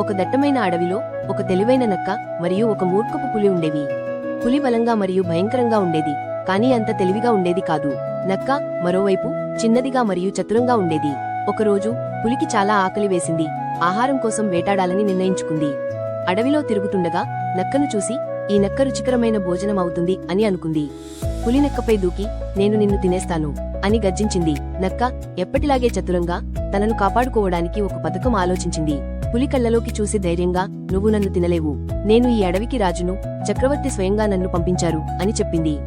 ఒక దట్టమైన అడవిలో ఒక తెలివైన నక్క మరియు ఒక మూర్ఖపు పులి ఉండేవి. పులి బలంగా మరియు భయంకరంగా ఉండేది కానీ అంత తెలివిగా ఉండేది కాదు. నక్క మరోవైపు చిన్నదిగా మరియు చతురంగా ఉండేది. ఒకరోజు పులికి చాలా ఆకలి వేసింది. ఆహారం కోసం వేటాడాలని నిర్ణయించుకుంది. అడవిలో తిరుగుతుండగా నక్కను చూసి ఈ నక్క రుచికరమైన భోజనం అవుతుంది అని అనుకుంది. పులి నక్కపై దూకి నేను నిన్ను తినేస్తాను అని గర్జించింది. నక్క ఎప్పటిలాగే చతురంగా తనను కాపాడుకోవడానికి ఒక పథకం ఆలోచించింది. పులి కళ్ళలోకి చూసి ధైర్యంగా నువ్వు నన్ను తినలేవు. నేను ఈ అడవికి రాజును చక్రవర్తి స్వయంగా నన్ను పంపించారు అని చెప్పింది.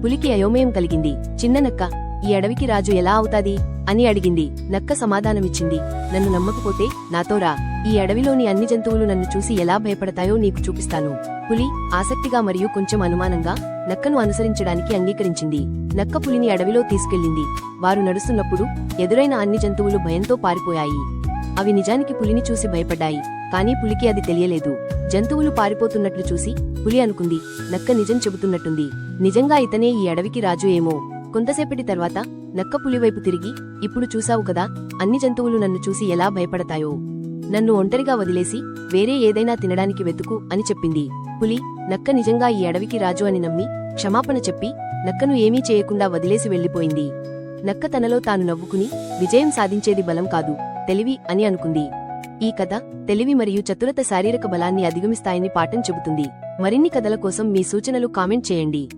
పులికి అయోమయం కలిగింది. చిన్న నక్క ఈ అడవికి రాజు ఎలా అవుతాది? అని అడిగింది. నక్క సమాధానమిచ్చింది. నన్ను నమ్మకపోతే నాతో రా. ఈ అడవిలోని అన్ని జంతువులు నన్ను చూసి ఎలా భయపడతాయో నీకు చూపిస్తాను. పులి ఆసక్తిగా మరియు కొంచెం అనుమానంగా నక్కను అనుసరించడానికి అంగీకరించింది. నక్క పులిని అడవిలో తీసుకెళ్ళింది. వారు నడుస్తున్నప్పుడు ఎదురైన అన్ని జంతువులు భయంతో పారిపోయాయి. అవి నిజానికి పులిని చూసి భయపడ్డాయి కానీ పులికి అది తెలియలేదు. జంతువులు పారిపోతున్నట్లు చూసి పులి అనుకుంది నక్క నిజం చెబుతున్నట్టుంది. నిజంగా ఇతనే ఈ అడవికి రాజు ఏమో. కొంతసేపటి తర్వాత నక్క పులివైపు తిరిగి ఇప్పుడు చూశావు కదా అన్ని జంతువులు నన్ను చూసి ఎలా భయపడతాయో. నన్ను ఒంటరిగా వదిలేసి వేరే ఏదైనా తినడానికి వెతుకు అని చెప్పింది. పులి నక్క నిజంగా ఈ అడవికి రాజు అని నమ్మి క్షమాపణ చెప్పి నక్కను ఏమీ చేయకుండా వదిలేసి వెళ్ళిపోయింది నక్క తనలో తాను నవ్వుకుని విజయం సాధించేది బలం కాదు. తెలివి అని అనుకుంది. ఈ కథ తెలివి మరియు చతురత శారీరక బలాన్ని అధిగమిస్తాయని పాఠం చెబుతుంది. మరిన్ని కథల కోసం మీ సూచనలు కామెంట్ చేయండి.